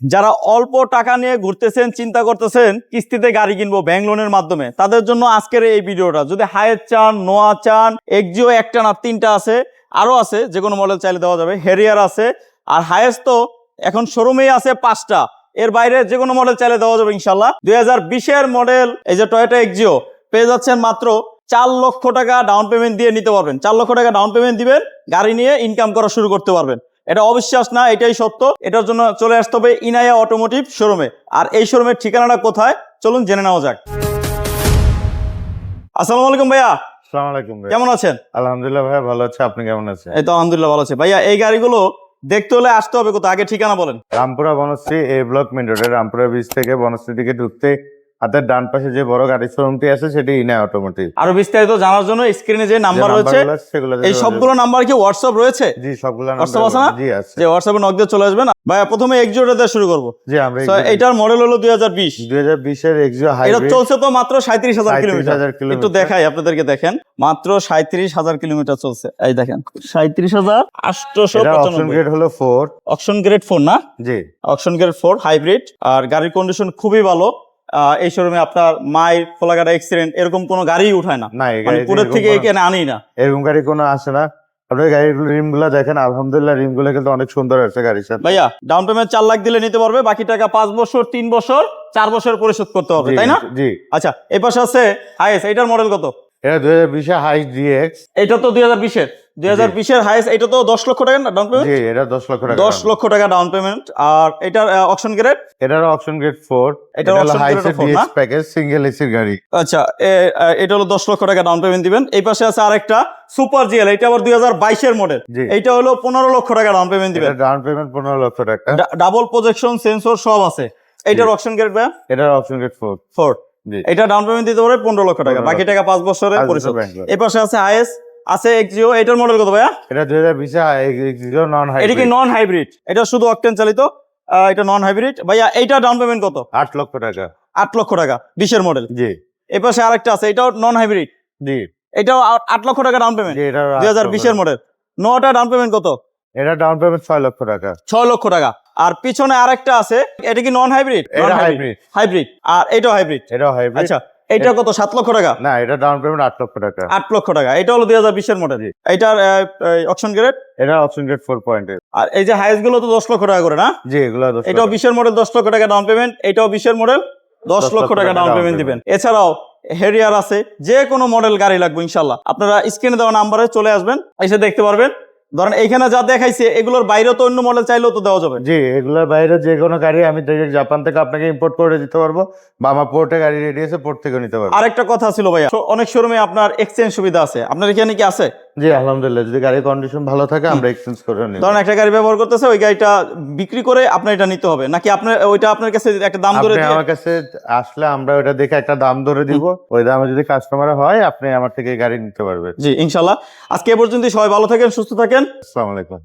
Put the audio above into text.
যারা অল্প টাকা নিয়ে ঘুরতেছেন, চিন্তা করতেছেন, কিস্তিতে গাড়ি কিনবো ব্যাংক লোনের মাধ্যমে, তাদের জন্য আজকের এই ভিডিওটা। যদি হায়ের চান, নোয়া চান এক্সিও একটা না তিনটা আছে, আরও আছে যে কোনো মডেল চাইলে দেওয়া যাবে। হেরিয়ার আছে, আর হায়েস্ট তো এখন শোরুমেই আছে পাঁচটা। এর বাইরে যে কোনো মডেল চাইলে দেওয়া যাবে ইনশাল্লাহ দুই হাজার বিশের মডেল এই যে টয়োটা এক্সিও পেয়ে যাচ্ছেন মাত্র চার লক্ষ টাকা ডাউন পেমেন্ট দিয়ে নিতে পারবেন। চার লক্ষ টাকা ডাউন পেমেন্ট দিবেন, গাড়ি নিয়ে ইনকাম করা শুরু করতে পারবেন। এটা অবিশ্বাস না এটাই সত্য। এটার জন্য চলে আসতে হবে ইনায়া অটোমোটিভ শোরুমে। আর এই শোরুমের ঠিকানাটা কোথায়? চলুন জেনে নেওয়া যাক। আসসালামু আলাইকুম ভাইয়া। আসসালামু আলাইকুম ভাই। কেমন আছেন? আলহামদুলিল্লাহ ভাই ভালো আছে আপনি কেমন আছেন? এই তো আলহামদুলিল্লাহ ভালো আছে। ভাইয়া এই গাড়িগুলো দেখতে হলে আসতে হবে কোথায়? আগে ঠিকানা বলেন। Rampura Banasree A block main রোডে রামপুরা ব্রিজ থেকে বনশ্রী দিকে ঢুকতে হাতের ডান পাশে যে বড় গাড়ির শোরুমটি আছে সেটি ইনা অটোমোটিভ আরও বিস্তারিত জানার জন্য স্ক্রিনে যে নাম্বার রয়েছে সেগুলো এই সবগুলো নাম্বার কি হোয়াটসঅ্যাপ রয়েছে? জি সবগুলো WhatsApp আছে না? জি আছে। যে হোয়াটসঅ্যাপে নক দিয়ে চলে আসবেন। ভাইয়া প্রথমে এক্সিওটা দিয়ে শুরু করব। জি আমরা So, এইটার মডেল হলো দুই হাজার বিশ। দুই হাজার বিশের এটা চলছে তো মাত্র সাঁত্রিশ হাজার কিলোমিটার। হাজার একটু দেখাই আপনাদেরকে দেখেন। মাত্র সাঁত্রিশ হাজার কিলোমিটার চলছে। এই দেখেন। সাঁত্রিশ হাজার আটশোশো এটা অপশন গ্রেড হলো ফোর অপশন গ্রেড ফোর না? জি। অপশন গ্রেড ফোর হাইব্রিড আর গাড়ির কন্ডিশন খুবই ভালো। এই শোরুমে আপনার মায়ের খোলাঘাটা এক্সিডেন্ট এরকম কোনো গাড়ি উঠায় না। মানে পুরের থেকে এখানে আনি না। এরকম গাড়ি কোনো আসে না। আপনার গাড়ির রিমগুলা দেখেন আলহামদুলিল্লাহ রিমগুলো কিন্তু অনেক সুন্দর আছে গাড়ির সাথে। ভাইয়া ডাউন পেমেন্ট চার লাখ দিলে নিতে পারবে বাকি টাকা পাঁচ বছর তিন বছর চার বছর পরিশোধ করতে হবে তাই না? জি। আচ্ছা এই পাশে আছে হাইস এটার মডেল কত? এটা দুই হাজার বিশে হাই ডিএক্স এটা তো দুই হাজার বিশের। দুই হাজার বিশের হাইস এটা তো দশ লক্ষ টাকা ডাউন পেমেন্ট জি এটা দশ লক্ষ টাকা দশ লক্ষ টাকা ডাউন পেমেন্ট আর এটার অপশন গ্রেড এটার অপশন গ্রেড ফোর এটার এটা হলো না? ডিএক্স প্যাকেজ সিঙ্গেল এসির গাড়ি। আচ্ছা এটা হলো দশ লক্ষ টাকা ডাউন পেমেন্ট দিবেন। এই পাশে আছে আরেকটা সুপার জিএল এটা আবার দুই হাজার বাইশের মডেল জি। এইটা হলো পনেরো লক্ষ টাকা ডাউন পেমেন্ট দিবেন। ডাউন পেমেন্ট পনেরো লক্ষ টাকা। ডাবল প্রজেকশন সেন্সর সব আছে। এইটার অপশন গ্রেড ভাই এটার অপশন গ্রেড ফোর ফোর জি। এটা ডাউন পেমেন্ট দিতে পারে পনেরো লক্ষ টাকা বাকি টাকা পাঁচ বছরে পরিশোধ। এই পাশে আছে আইএস আছে এক্সিও এটার মডেল কত ভাইয়া? এটা দুই হাজার বিশে জিরো নন এটা কি হাইব্রিড নন হাইব্রিড এটা শুধু অকটেন চালিত এটা নন হাইব্রিড ভাইয়া এইটা ডাউন পেমেন্ট কত? আট লক্ষ টাকা। আট লক্ষ টাকা বিশের মডেল জি। এই পাশে আরেকটা আছে এটাও নন হাইব্রিড জি। এটাও আট- আট লক্ষ টাকা ডাউন পেমেন্ট জি এটা দুই হাজার বিশের মডেল নটা ডাউন পেমেন্ট কত? এটা ডাউন পেমেন্ট ছয় লক্ষ টাকা। ছয় লক্ষ টাকা। আর পিছনে আরেকটা আছে এটা কি নন হাইব্রিড এটা হাইব্রিড হাইব্রিড আর এটাও হাইব্রিড এটাও হাইব্রিড আচ্ছা এটা কত? সাত লক্ষ টাকা? না এটা ডাউন পেমেন্ট আট লক্ষ টাকা। আট লক্ষ টাকা। এটা হলো দুই হাজার বিশের মডেল এটার অপশন গ্রেড এটা অপশন গ্রেড ফোর পয়েন্ট আর এই যে হাইসগুলো তো দশ লক্ষ টাকা করে না? জি এগুলো এটাও। বিশের মডেল দশ লক্ষ টাকা ডাউন পেমেন্ট এটাও বিশের মডেল দশ লক্ষ টাকা ডাউন পেমেন্ট দিবেন। এছাড়াও হেরিয়ার আছে যে কোনো মডেল গাড়ি লাগবে ইনশাল্লাহ। আপনারা স্ক্রিনে দেওয়া নাম্বারে চলে আসবেন এসে দেখতে পারবেন। ধরেন এইখানে যা দেখাইছে এগুলোর বাইরে তো অন্য মডেল চাইলেও তো দেওয়া যাবে। জি এগুলোর বাইরে যে কোনো গাড়ি আমি জাপান থেকে আপনাকে ইম্পোর্ট করে দিতে পারব বা আমার পোর্টে গাড়ি রেডি আছে পোর্ট থেকে নিতে পারব। আরেকটা কথা ছিল ভাইয়া অনেক শোরুমে আপনার এক্সচেঞ্জ সুবিধা আছে। আপনার এখানে কি আছে? জি আলহামদুলিল্লাহ। যদি গাড়ির কন্ডিশন ভালো থাকে আমরা এক্সচেঞ্জ করে নিই ধরুন একটা গাড়ি ব্যবহার করতেছে ওই গাড়িটা বিক্রি করে আপনার এটা নিতে হবে। নাকি আপনার ওইটা আপনার কাছে একটা দাম ধরে আমার কাছে আসলে আমরা ওটা দেখে একটা দাম ধরে দিব। ওই দামে যদি কাস্টমার হয় আপনি আমার থেকে গাড়ি নিতে পারবেন। জি ইনশাল্লাহ। আজকে এ পর্যন্ত সবাই ভালো থাকেন সুস্থ থাকেন। আসসালামু আলাইকুম।